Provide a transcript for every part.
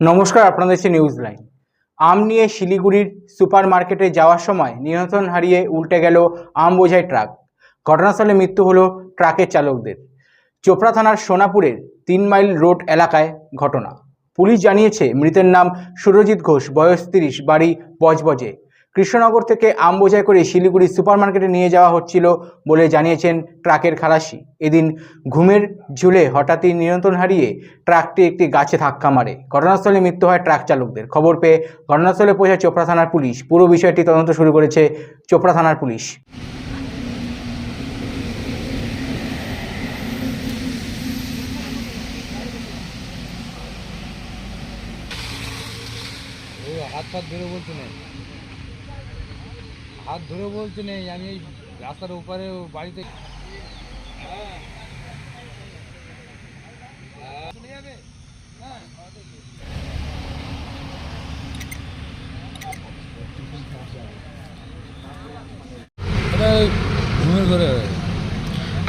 নমস্কার, আপনাদের হচ্ছে নিউজ লাইন আম নিয়ে শিলিগুড়ির সুপার মার্কেটে যাওয়ার সময় নিয়ন্ত্রণ হারিয়ে উল্টে গেল আম বোঝাই ট্রাক। ঘটনাস্থলে মৃত্যু হলো ট্রাকের চালকদের। চোপড়া থানার সোনাপুরের তিন মাইল রোড এলাকায় ঘটনা। পুলিশ জানিয়েছে, মৃতের নাম সুরজিৎ ঘোষ, বয়স তিরিশ, বাড়ি বজবজে। কৃষ্ণনগর থেকে আম বোঝাই করে শিলিগুড়ি সুপার মার্কেটে নিয়ে যাওয়া হচ্ছিল বলে জানিয়েছেন ট্রাকের খালাসি। এদিন ঘুমের ঝুলে হঠাৎই নিয়ন্ত্রণ হারিয়ে ট্রাকটি একটি গাছে ধাক্কা মারে। ঘটনাস্থলে মৃত্যু হয় ট্রাক চালকদের। খবর পেয়ে ঘটনাস্থলে পৌঁছায় চোপড়া থানার পুলিশ। পুরো বিষয়টি তদন্ত শুরু করেছে চোপড়া থানার পুলিশ। হাত ফাত ধরে বলতে নেই হাত ধরে বলতে নেই আমি এই রাস্তার ওপারে বাড়িতে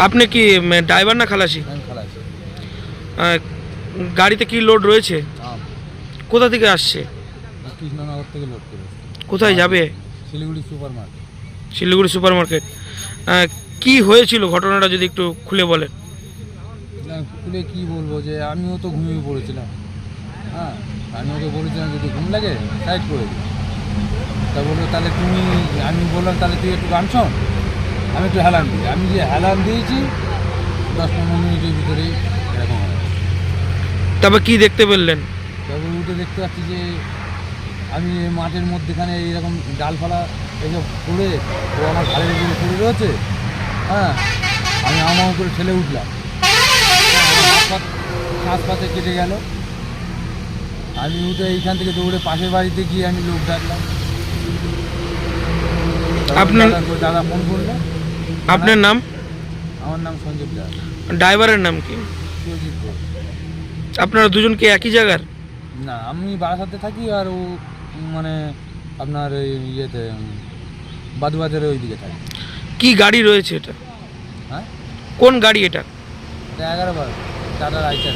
আপনি কি ড্রাইভার না খালাসি? গাড়িতে কি লোড রয়েছে? কোথা থেকে আসছে? কৃষ্ণনগর থেকে লোড করে কোথায় যাবে? Siliguri super market Siliguri super market কি হয়েছিল ঘটনাটা যদি একটু খুলে বলেন? খুলে কি বলব যে আমিও তো ঘুমিয়ে পড়েছিলাম। হ্যাঁ আমি ওকে বলেছিলাম যদি ঘুম লাগে সাইড করে দিই। তা বলল তাহলে তুমি আমি বললাম তাহলে তুই একটু গান শোন। আমি একটু হেলান দিই। আমি যে হেলান দিয়েছি দশ পনেরো মিনিটের ভিতরেই এরকম হয় তারপর কি দেখতে পেলেন? তারপর উঠে দেখতে পাচ্ছি যে আমি মাঠের মধ্যেখানে এইরকম ডালপালা এসব পড়ে ও আমার ঘাড়ের উপরে পড়ে রয়েছে। হ্যাঁ আমি আমার উপরে ঠেলে উঠলাম। হ্যাঁ, হাত পাত কেটে গেল। আমি উঠে এইখান থেকে দৌড়ে পাশের বাড়িতে গিয়ে আমি লোক ডাকলাম। আপনার- দাদা- দাদা ফোন করল। আপনার নাম? আমার নাম সঞ্জীব দাস। ড্রাইভারের নাম কি? আপনারা দুজন কি একই জায়গার? না আমি বারাসাতে থাকি আর ও মানে আপনার এই ইয়েতে বাদুবাজারে ওই দিকে থাকে। কি গাড়ি রয়েছে এটা? হ্যাঁ? কোন গাড়ি এটা? এগারো বার টাটা আইচার